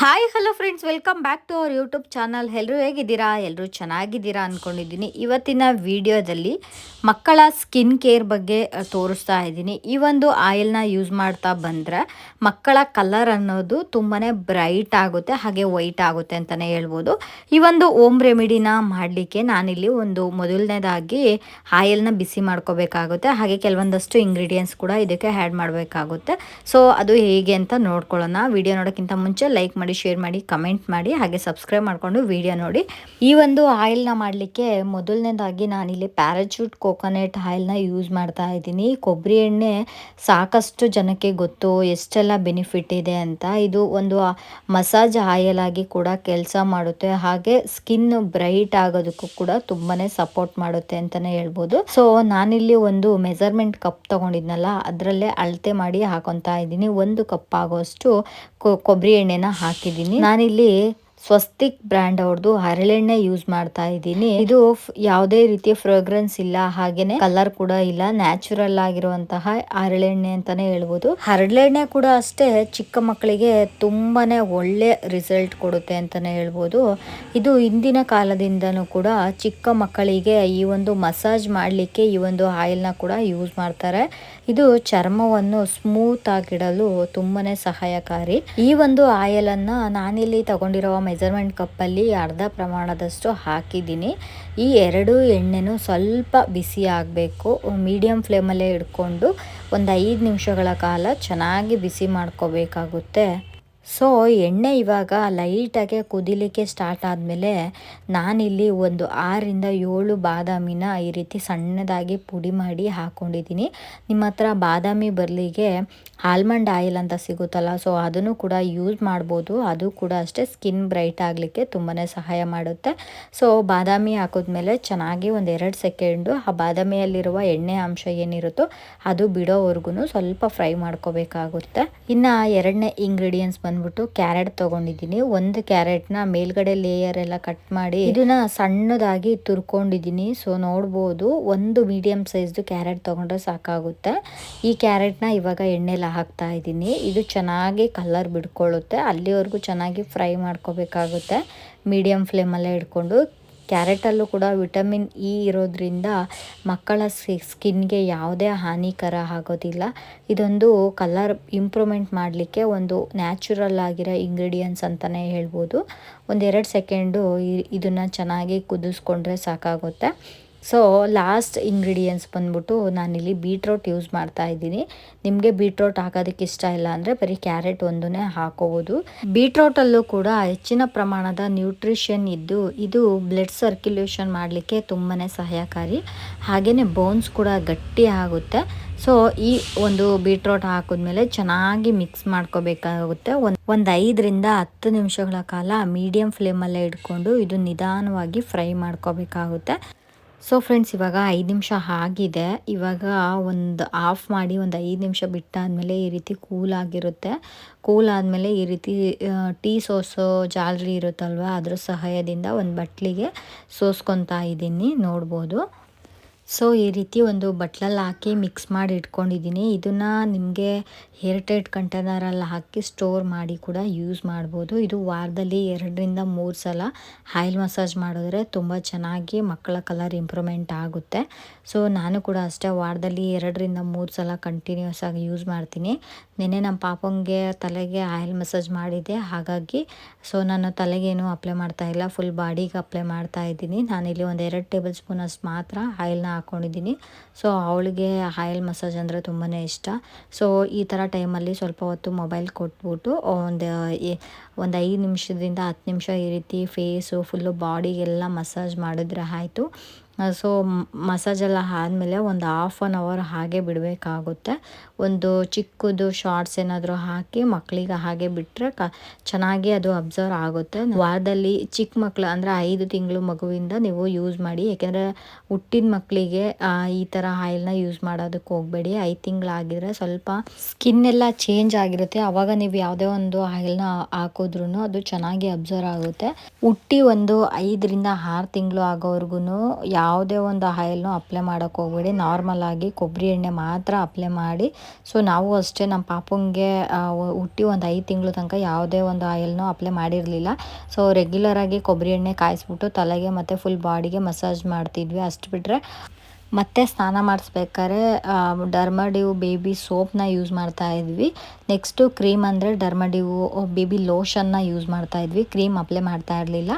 Hi hello friends welcome back to our YouTube channel ಎಲ್ಲರೂ ಹೇಗಿದ್ದೀರಾ? ಎಲ್ಲರೂ ಚೆನ್ನಾಗಿದ್ದೀರಾ ಅಂದ್ಕೊಂಡಿದ್ದೀನಿ ಇವತ್ತಿನ ವಿಡಿಯೋದಲ್ಲಿ ಮಕ್ಕಳ ಸ್ಕಿನ್ ಕೇರ್ ಬಗ್ಗೆ ತೋರಿಸ್ತಾ ಇದ್ದೀನಿ. ಈ ಒಂದು ಆಯಿಲ್ನ ಯೂಸ್ ಮಾಡ್ತಾ ಬಂದರೆ ಮಕ್ಕಳ ಕಲರ್ ಅನ್ನೋದು ತುಂಬಾ ಬ್ರೈಟ್ ಆಗುತ್ತೆ, ಹಾಗೆ ವೈಟ್ ಆಗುತ್ತೆ ಅಂತಲೇ ಹೇಳ್ಬೋದು. ಈ ಒಂದು ಓಮ್ ರೆಮಿಡಿನ ಮಾಡಲಿಕ್ಕೆ ನಾನಿಲ್ಲಿ ಒಂದು ಮೊದಲನೇದಾಗಿ ಆಯಿಲ್ನ ಬಿಸಿ ಮಾಡ್ಕೋಬೇಕಾಗುತ್ತೆ. ಹಾಗೆ ಕೆಲವೊಂದಷ್ಟು ಇಂಗ್ರೀಡಿಯೆಂಟ್ಸ್ ಕೂಡ ಇದಕ್ಕೆ ಆ್ಯಡ್ ಮಾಡಬೇಕಾಗುತ್ತೆ. ಸೊ ಅದು ಹೇಗೆ ಅಂತ ನೋಡ್ಕೊಳ್ಳೋಣ. ವಿಡಿಯೋ ನೋಡೋಕ್ಕಿಂತ ಮುಂಚೆ ಲೈಕ್ ಮಾಡಿ ಶೇರ್ ಮಾಡಿ ಕಮೆಂಟ್ ಮಾಡಿ, ಹಾಗೆ ಸಬ್ಸ್ಕ್ರೈಬ್ ಮಾಡಿಕೊಂಡು ವಿಡಿಯೋ ನೋಡಿ. ಈ ಒಂದು ಆಯಿಲ್ನ ಮಾಡಲಿಕ್ಕೆ ಮೊದಲನೇದಾಗಿ ನಾನಿಲ್ಲಿ ಪ್ಯಾರಾಚೂಟ್ ಕೋಕೋನಟ್ ಆಯಿಲ್ನ ಯೂಸ್ ಮಾಡ್ತಾ ಇದ್ದೀನಿ. ಕೊಬ್ಬರಿ ಎಣ್ಣೆ ಸಾಕಷ್ಟು ಜನಕ್ಕೆ ಗೊತ್ತು, ಎಷ್ಟೆಲ್ಲ ಬೆನಿಫಿಟ್ ಇದೆ ಅಂತ. ಇದು ಒಂದು ಮಸಾಜ್ ಆಯಿಲ್ ಆಗಿ ಕೂಡ ಕೆಲಸ ಮಾಡುತ್ತೆ. ಹಾಗೆ ಸ್ಕಿನ್ ಬ್ರೈಟ್ ಆಗೋದಕ್ಕೂ ಕೂಡ ತುಂಬಾ ಸಪೋರ್ಟ್ ಮಾಡುತ್ತೆ ಅಂತಲೇ ಹೇಳ್ಬೋದು. ಸೊ ನಾನಿಲ್ಲಿ ಒಂದು ಮೆಜರ್ಮೆಂಟ್ ಕಪ್ ತಗೊಂಡಿದ್ನಲ್ಲ, ಅದರಲ್ಲೇ ಅಳತೆ ಮಾಡಿ ಹಾಕೊತಾ ಇದ್ದೀನಿ. ಒಂದು ಕಪ್ ಆಗೋಷ್ಟು ಕೊಬ್ಬರಿ ಎಣ್ಣೆನ ಹಾಕಿದ್ದೀನಿ. ನಾನಿಲ್ಲಿ ಸ್ವಸ್ತಿಕ್ ಬ್ರ್ಯಾಂಡ್ ಅವ್ರದ್ದು ಹರಳೆಣ್ಣೆ ಯೂಸ್ ಮಾಡ್ತಾ ಇದ್ದೀನಿ. ಇದು ಯಾವುದೇ ರೀತಿಯ ಫ್ರೇಗ್ರೆನ್ಸ್ ಇಲ್ಲ, ಹಾಗೇನೆ ಕಲರ್ ಕೂಡ ಇಲ್ಲ, ನ್ಯಾಚುರಲ್ ಆಗಿರುವಂತಹ ಹರಳೆಣ್ಣೆ ಅಂತಾನೆ ಹೇಳ್ಬೋದು. ಹರಳೆಣ್ಣೆ ಕೂಡ ಅಷ್ಟೇ ಚಿಕ್ಕ ಮಕ್ಕಳಿಗೆ ತುಂಬಾನೇ ಒಳ್ಳೆ ರಿಸಲ್ಟ್ ಕೊಡುತ್ತೆ ಅಂತಾನೆ ಹೇಳ್ಬೋದು. ಇದು ಹಿಂದಿನ ಕಾಲದಿಂದನೂ ಕೂಡ ಚಿಕ್ಕ ಮಕ್ಕಳಿಗೆ ಈ ಒಂದು ಮಸಾಜ್ ಮಾಡಲಿಕ್ಕೆ ಈ ಒಂದು ಆಯಿಲ್ನ ಕೂಡ ಯೂಸ್ ಮಾಡ್ತಾರೆ. ಇದು ಚರ್ಮವನ್ನು ಸ್ಮೂತ್ ಆಗಿಡಲು ತುಂಬಾನೇ ಸಹಾಯಕಾರಿ. ಈ ಒಂದು ಆಯಿಲ್ ಅನ್ನ ನಾನಿಲ್ಲಿ ತಗೊಂಡಿರುವ ಮೆಜರ್ಮೆಂಟ್ ಕಪ್ಪಲ್ಲಿ ಅರ್ಧ ಪ್ರಮಾಣದಷ್ಟು ಹಾಕಿದ್ದೀನಿ. ಈ ಎರಡು ಎಣ್ಣೆನೂ ಸ್ವಲ್ಪ ಬಿಸಿ ಆಗಬೇಕು. ಮೀಡಿಯಮ್ ಫ್ಲೇಮಲ್ಲೇ ಇಟ್ಕೊಂಡು ಒಂದು ಐದು ನಿಮಿಷಗಳ ಕಾಲ ಚೆನ್ನಾಗಿ ಬಿಸಿ ಮಾಡ್ಕೋಬೇಕಾಗುತ್ತೆ. ಸೊ ಎಣ್ಣೆ ಇವಾಗ ಲೈಟಾಗೆ ಕುದಿಲಿಕ್ಕೆ ಸ್ಟಾರ್ಟ್ ಆದಮೇಲೆ ನಾನಿಲ್ಲಿ ಒಂದು ಆರರಿಂದ ಏಳು ಬಾದಾಮಿನ ಈ ರೀತಿ ಸಣ್ಣದಾಗಿ ಪುಡಿ ಮಾಡಿ ಹಾಕ್ಕೊಂಡಿದ್ದೀನಿ ನಿಮ್ಮ ಹತ್ರ ಬಾದಾಮಿ ಬರಲಿಗೆ ಆಲ್ಮಂಡ್ ಆಯಿಲ್ ಅಂತ ಸಿಗುತ್ತಲ್ಲ ಸೊ ಅದನ್ನು ಕೂಡ ಯೂಸ್ ಮಾಡ್ಬೋದು. ಅದು ಕೂಡ ಅಷ್ಟೇ ಸ್ಕಿನ್ ಬ್ರೈಟ್ ಆಗಲಿಕ್ಕೆ ತುಂಬಾ ಸಹಾಯ ಮಾಡುತ್ತೆ. ಸೊ ಬಾದಾಮಿ ಹಾಕಿದ್ಮೇಲೆ ಚೆನ್ನಾಗಿ ಒಂದು ಎರಡು ಸೆಕೆಂಡು ಆ ಬಾದಾಮಿಯಲ್ಲಿರುವ ಎಣ್ಣೆ ಅಂಶ ಏನಿರುತ್ತೋ ಅದು ಬಿಡೋವರೆಗೂ ಸ್ವಲ್ಪ ಫ್ರೈ ಮಾಡ್ಕೋಬೇಕಾಗುತ್ತೆ. ಇನ್ನು ಎರಡನೇ ಇಂಗ್ರೀಡಿಯೆಂಟ್ಸ್ ಬಂದ್ಬಿಟ್ಟು ಕ್ಯಾರೆಟ್ ತಗೊಂಡಿದ್ದೀನಿ. ಒಂದು ಕ್ಯಾರೆಟ್ನ ಮೇಲ್ಗಡೆ ಲೇಯರ್ ಎಲ್ಲ ಕಟ್ ಮಾಡಿ ಇದನ್ನ ಸಣ್ಣದಾಗಿ ತುರ್ಕೊಂಡಿದ್ದೀನಿ. ಸೊ ನೋಡ್ಬೋದು ಒಂದು ಮೀಡಿಯಂ ಸೈಜ್ದು ಕ್ಯಾರೆಟ್ ತೊಗೊಂಡ್ರೆ ಸಾಕಾಗುತ್ತೆ. ಈ ಕ್ಯಾರೆಟ್ನ ಇವಾಗ ಎಣ್ಣೆಲಿ ಹಾಕ್ತಾ ಇದ್ದೀನಿ. ಇದು ಚೆನ್ನಾಗಿ ಕಲರ್ ಬಿಡ್ಕೊಳ್ಳುತ್ತೆ. ಅಲ್ಲಿವರೆಗೂ ಚೆನ್ನಾಗಿ ಫ್ರೈ ಮಾಡ್ಕೋಬೇಕಾಗುತ್ತೆ. ಮೀಡಿಯಂ ಫ್ಲೇಮಲ್ಲೇ ಇಟ್ಕೊಂಡು ಕ್ಯಾರೆಟಲ್ಲೂ ಕೂಡ ವಿಟಮಿನ್ ಇ ಇರೋದ್ರಿಂದ ಮಕ್ಕಳ ಸ್ಕಿನ್ಗೆ ಯಾವುದೇ ಹಾನಿಕರ ಆಗೋದಿಲ್ಲ. ಇದೊಂದು ಕಲರ್ ಇಂಪ್ರೂವ್ಮೆಂಟ್ ಮಾಡಲಿಕ್ಕೆ ಒಂದು ನ್ಯಾಚುರಲ್ ಆಗಿರೋ ಇಂಗ್ರೀಡಿಯೆಂಟ್ಸ್ ಅಂತಲೇ ಹೇಳ್ಬೋದು. ಒಂದೆರಡು ಸೆಕೆಂಡು ಇದನ್ನು ಚೆನ್ನಾಗಿ ಕುದಿಸ್ಕೊಂಡ್ರೆ ಸಾಕಾಗುತ್ತೆ. ಸೊ ಲಾಸ್ಟ್ ಇಂಗ್ರೀಡಿಯೆಂಟ್ಸ್ ಬಂದ್ಬಿಟ್ಟು ನಾನಿಲ್ಲಿ ಬೀಟ್ರೋಟ್ ಯೂಸ್ ಮಾಡ್ತಾ ಇದ್ದೀನಿ. ನಿಮಗೆ ಬೀಟ್ರೋಟ್ ಹಾಕೋದಕ್ಕೆ ಇಷ್ಟ ಇಲ್ಲ ಅಂದರೆ ಬರೀ ಕ್ಯಾರೆಟ್ ಒಂದನ್ನೇ ಹಾಕೋಬೋದು. ಬೀಟ್ರೋಟಲ್ಲೂ ಕೂಡ ಹೆಚ್ಚಿನ ಪ್ರಮಾಣದ ನ್ಯೂಟ್ರಿಷನ್ ಇದ್ದು, ಇದು ಬ್ಲಡ್ ಸರ್ಕ್ಯುಲೇಷನ್ ಮಾಡಲಿಕ್ಕೆ ತುಂಬಾ ಸಹಾಯಕಾರಿ. ಹಾಗೆಯೇ ಬೋನ್ಸ್ ಕೂಡ ಗಟ್ಟಿ ಆಗುತ್ತೆ. ಸೊ ಈ ಒಂದು ಬೀಟ್ರೋಟ್ ಹಾಕಿದ್ಮೇಲೆ ಚೆನ್ನಾಗಿ ಮಿಕ್ಸ್ ಮಾಡ್ಕೋಬೇಕಾಗುತ್ತೆ. ಒಂದು ಒಂದು ಐದರಿಂದ ಹತ್ತು ನಿಮಿಷಗಳ ಕಾಲ ಮೀಡಿಯಂ ಫ್ಲೇಮಲ್ಲೇ ಇಟ್ಕೊಂಡು ಇದು ನಿಧಾನವಾಗಿ ಫ್ರೈ ಮಾಡ್ಕೋಬೇಕಾಗುತ್ತೆ. ಸೊ ಫ್ರೆಂಡ್ಸ್ ಇವಾಗ ಐದು ನಿಮಿಷ ಆಗಿದೆ. ಇವಾಗ ಒಂದು ಆಫ್ ಮಾಡಿ ಒಂದು ಐದು ನಿಮಿಷ ಬಿಟ್ಟಾದಮೇಲೆ ಈ ರೀತಿ ಕೂಲ್ ಆಗಿರುತ್ತೆ. ಕೂಲ್ ಆದಮೇಲೆ ಈ ರೀತಿ ಟೀ ಸೋಸೋ ಜಾಲರಿ ಇರುತ್ತಲ್ವ, ಅದ್ರ ಸಹಾಯದಿಂದ ಒಂದು ಬಟ್ಲಿಗೆ ಸೋಸ್ಕೊತಾ ಇದ್ದೀನಿ, ನೋಡ್ಬೋದು. ಸೊ ಈ ರೀತಿ ಒಂದು ಬಟ್ಲಲ್ಲಿ ಹಾಕಿ ಮಿಕ್ಸ್ ಮಾಡಿ ಇಟ್ಕೊಂಡಿದ್ದೀನಿ. ಇದನ್ನು ನಿಮಗೆ ಹೇರ್ ಟೈಟ್ ಕಂಟೈನರಲ್ಲಿ ಹಾಕಿ ಸ್ಟೋರ್ ಮಾಡಿ ಕೂಡ ಯೂಸ್ ಮಾಡ್ಬೋದು. ಇದು ವಾರದಲ್ಲಿ ಎರಡರಿಂದ ಮೂರು ಸಲ ಆಯಿಲ್ ಮಸಾಜ್ ಮಾಡಿದ್ರೆ ತುಂಬ ಚೆನ್ನಾಗಿ ಮಕ್ಕಳ ಕಲರ್ ಇಂಪ್ರೂವ್ಮೆಂಟ್ ಆಗುತ್ತೆ. ಸೊ ನಾನು ಕೂಡ ಅಷ್ಟೇ ವಾರದಲ್ಲಿ ಎರಡರಿಂದ ಮೂರು ಸಲ ಕಂಟಿನ್ಯೂಸ್ ಆಗಿ ಯೂಸ್ ಮಾಡ್ತೀನಿ. ನಿನ್ನೆ ನಮ್ಮ ಪಾಪಂಗೆ ತಲೆಗೆ ಆಯಿಲ್ ಮಸಾಜ್ ಮಾಡಿದ್ದೆ. ಹಾಗಾಗಿ ಸೊ ನಾನು ತಲೆಗೇನು ಅಪ್ಲೈ ಮಾಡ್ತಾ ಇಲ್ಲ. ಫುಲ್ ಬಾಡಿಗೆ ಅಪ್ಲೈ ಮಾಡ್ತಾ ಇದ್ದೀನಿ. ನಾನಿಲ್ಲಿ ಒಂದು ಎರಡು ಟೇಬಲ್ ಸ್ಪೂನಷ್ಟು ಮಾತ್ರ ಆಯಿಲ್ನ ಹಾಕ್ಕೊಂಡಿದ್ದೀನಿ ಸೊ ಅವಳಿಗೆ ಆಯಿಲ್ ಮಸಾಜ್ ಅಂದರೆ ತುಂಬಾ ಇಷ್ಟ. ಸೊ ಈ ಥರ ಟೈಮಲ್ಲಿ ಸ್ವಲ್ಪ ಹೊತ್ತು ಮೊಬೈಲ್ ಕೊಟ್ಬಿಟ್ಟು ಒಂದು ಒಂದು ಐದು ನಿಮಿಷದಿಂದ ಹತ್ತು ನಿಮಿಷ ಈ ರೀತಿ ಫೇಸು ಫುಲ್ಲು ಬಾಡಿಗೆಲ್ಲ ಮಸಾಜ್ ಮಾಡಿದ್ರೆ ಆಯಿತು. ಸೊ ಮಸಾಜೆಲ್ಲ ಆದಮೇಲೆ ಒಂದು ಹಾಫ್ ಆನ್ ಅವರ್ ಹಾಗೆ ಬಿಡಬೇಕಾಗುತ್ತೆ. ಒಂದು ಚಿಕ್ಕದು ಶಾರ್ಟ್ಸ್ ಏನಾದರೂ ಹಾಕಿ ಮಕ್ಕಳಿಗೆ ಹಾಗೆ ಬಿಟ್ಟರೆ ಕ ಚೆನ್ನಾಗಿ ಅದು ಅಬ್ಸರ್ವ್ ಆಗುತ್ತೆ. ವಾರದಲ್ಲಿ ಚಿಕ್ಕ ಮಕ್ಕಳು ಅಂದರೆ ಐದು ತಿಂಗಳು ಮಗುವಿಂದ ನೀವು ಯೂಸ್ ಮಾಡಿ ಯಾಕೆಂದರೆ ಹುಟ್ಟಿದ ಮಕ್ಕಳಿಗೆ ಈ ಥರ ಆಯಿಲ್ನ ಯೂಸ್ ಮಾಡೋದಕ್ಕೆ ಹೋಗಬೇಡಿ. ಐದು ತಿಂಗಳಾಗಿದ್ರೆ ಸ್ವಲ್ಪ ಸ್ಕಿನ್ ಎಲ್ಲ ಚೇಂಜ್ ಆಗಿರುತ್ತೆ. ಆವಾಗ ನೀವು ಯಾವುದೇ ಒಂದು ಆಯಿಲ್ನ ಹಾಕಿದ್ರೂ ಅದು ಚೆನ್ನಾಗಿ ಅಬ್ಸರ್ವ್ ಆಗುತ್ತೆ. ಹುಟ್ಟಿ ಒಂದು ಐದರಿಂದ ಆರು ತಿಂಗಳು ಆಗೋವರೆಗೂ ಯಾವುದೇ ಒಂದು ಆಯಿಲ್ನು ಅಪ್ಲೈ ಮಾಡೋಕ್ಕೆ ಹೋಗ್ಬೇಡಿ. ನಾರ್ಮಲ್ ಆಗಿ ಕೊಬ್ಬರಿ ಎಣ್ಣೆ ಮಾತ್ರ ಅಪ್ಲೈ ಮಾಡಿ. ಸೊ ನಾವು ಅಷ್ಟೇ ನಮ್ಮ ಪಾಪಂಗೆ ಹುಟ್ಟಿ ಒಂದು ಐದು ತಿಂಗಳು ತನಕ ಯಾವುದೇ ಒಂದು ಆಯಿಲ್ನು ಅಪ್ಲೈ ಮಾಡಿರಲಿಲ್ಲ. ಸೊ ರೆಗ್ಯುಲರಾಗಿ ಕೊಬ್ಬರಿ ಎಣ್ಣೆ ಕಾಯಿಸ್ಬಿಟ್ಟು ತಲೆಗೆ ಮತ್ತು ಫುಲ್ ಬಾಡಿಗೆ ಮಸಾಜ್ ಮಾಡ್ತಿದ್ವಿ. ಅಷ್ಟು ಬಿಟ್ಟರೆ ಮತ್ತೆ ಸ್ನಾನ ಮಾಡಿಸ್ಬೇಕಾದ್ರೆ ಡರ್ಮಡಿವ್ ಬೇಬಿ ಸೋಪ್ನ ಯೂಸ್ ಮಾಡ್ತಾ ಇದ್ವಿ. ನೆಕ್ಸ್ಟು ಕ್ರೀಮ್ ಅಂದರೆ ಡರ್ಮಡಿವ್ ಬೇಬಿ ಲೋಷನ್ನ ಯೂಸ್ ಮಾಡ್ತಾ ಇದ್ವಿ. ಕ್ರೀಮ್ ಅಪ್ಲೈ ಮಾಡ್ತಾ ಇರಲಿಲ್ಲ.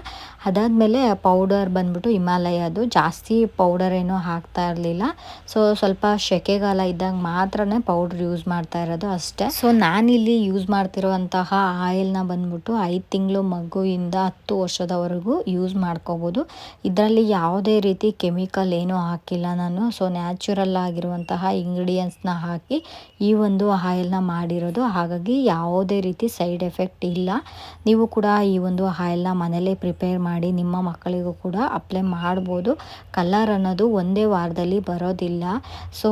ಅದಾದಮೇಲೆ ಪೌಡರ್ ಬಂದ್ಬಿಟ್ಟು ಹಿಮಾಲಯದು ಜಾಸ್ತಿ ಪೌಡರ್ ಏನೂ ಹಾಕ್ತಾ ಇರಲಿಲ್ಲ. ಸೊ ಸ್ವಲ್ಪ ಸೆಕೆಗಾಲ ಇದ್ದಾಗ ಮಾತ್ರನೇ ಪೌಡ್ರ್ ಯೂಸ್ ಮಾಡ್ತಾ ಇರೋದು ಅಷ್ಟೇ. ಸೊ ನಾನಿಲ್ಲಿ ಯೂಸ್ ಮಾಡ್ತಿರುವಂತಹ ಆಯಿಲ್ನ ಬಂದ್ಬಿಟ್ಟು ಐದು ತಿಂಗಳು ಮಗುವಿಂದ ಹತ್ತು ವರ್ಷದವರೆಗೂ ಯೂಸ್ ಮಾಡ್ಕೋಬೋದು. ಇದರಲ್ಲಿ ಯಾವುದೇ ರೀತಿ ಕೆಮಿಕಲ್ ಏನೂ ಹಾಕಿಲ್ಲ. ನಾನು ಸೊ ನ್ಯಾಚುರಲ್ ಆಗಿರುವಂತಹ ಇಂಗ್ರೀಡಿಯೆಂಟ್ಸ್ನ ಹಾಕಿ ಈ ಒಂದು ಆಯಿಲ್ನ ಮಾಡಿರೋದು. ಹಾಗಾಗಿ ಯಾವುದೇ ರೀತಿ ಸೈಡ್ ಎಫೆಕ್ಟ್ ಇಲ್ಲ. ನೀವು ಕೂಡ ಈ ಒಂದು ಆಯಿಲ್ನ ಮನೆಯಲ್ಲೇ ಪ್ರಿಪೇರ್ ಮಾಡಿ ನಿಮ್ಮ ಮಕ್ಕಳಿಗೂ ಕೂಡ ಅಪ್ಲೈ ಮಾಡ್ಬೋದು. ಕಲರ್ ಅನ್ನೋದು ಒಂದೇ ವಾರದಲ್ಲಿ ಬರೋದಿಲ್ಲ. ಸೊ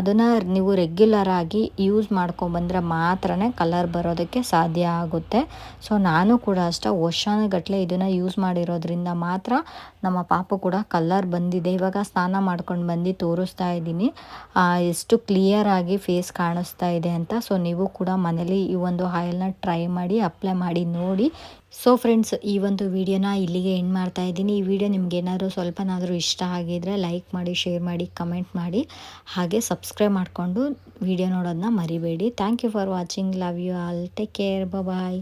ಅದನ್ನು ನೀವು ರೆಗ್ಯುಲರ್ ಆಗಿ ಯೂಸ್ ಮಾಡ್ಕೊಂಬಂದ್ರೆ ಮಾತ್ರ ಕಲರ್ ಬರೋದಕ್ಕೆ ಸಾಧ್ಯ ಆಗುತ್ತೆ. ಸೊ ನಾನು ಕೂಡ ಅಷ್ಟೇ ವರ್ಷಾನುಗಟ್ಟಲೆ ಇದನ್ನು ಯೂಸ್ ಮಾಡಿರೋದ್ರಿಂದ ಮಾತ್ರ ನಮ್ಮ ಪಾಪು ಕೂಡ ಕಲರ್ ಬಂದಿದೆ. ಇವಾಗ ಸ್ನಾನ ಮಾಡ್ಕೊಂಡು ಬಂದು ತೋರಿಸ್ತಾ ಇದ್ದೀನಿ. ಎಷ್ಟು ಕ್ಲಿಯರ್ ಆಗಿ ಫೇಸ್ ಕಾಣಿಸ್ತಾ ಇದೆ ಅಂತ. ಸೊ ನೀವು ಕೂಡ ಮನೇಲಿ ಈ ಒಂದು ಆಯಿಲ್ನ ಟ್ರೈ ಮಾಡಿ ಅಪ್ಲೈ ಮಾಡಿ, ನೋಡಿ. ಸೊ ಫ್ರೆಂಡ್ಸ್ ಈ ಒಂದು ವಿಡಿಯೋನ ಇಲ್ಲಿಗೆ ಎಂಡ್ ಮಾಡ್ತಾ ಇದ್ದೀನಿ. ಈ ವಿಡಿಯೋ ನಿಮ್ಗೆ ಏನಾದರೂ ಸ್ವಲ್ಪನಾದರೂ ಇಷ್ಟ ಆಗಿದ್ರೆ ಲೈಕ್ ಮಾಡಿ ಶೇರ್ ಮಾಡಿ ಕಮೆಂಟ್ ಮಾಡಿ. ಹಾಗೆ ಸಬ್ಸ್ಕ್ರೈಬ್ ಮಾಡಿಕೊಂಡು ವಿಡಿಯೋ ನೋಡೋದನ್ನ ಮರಿಬೇಡಿ. Thank you for watching love you all take care bye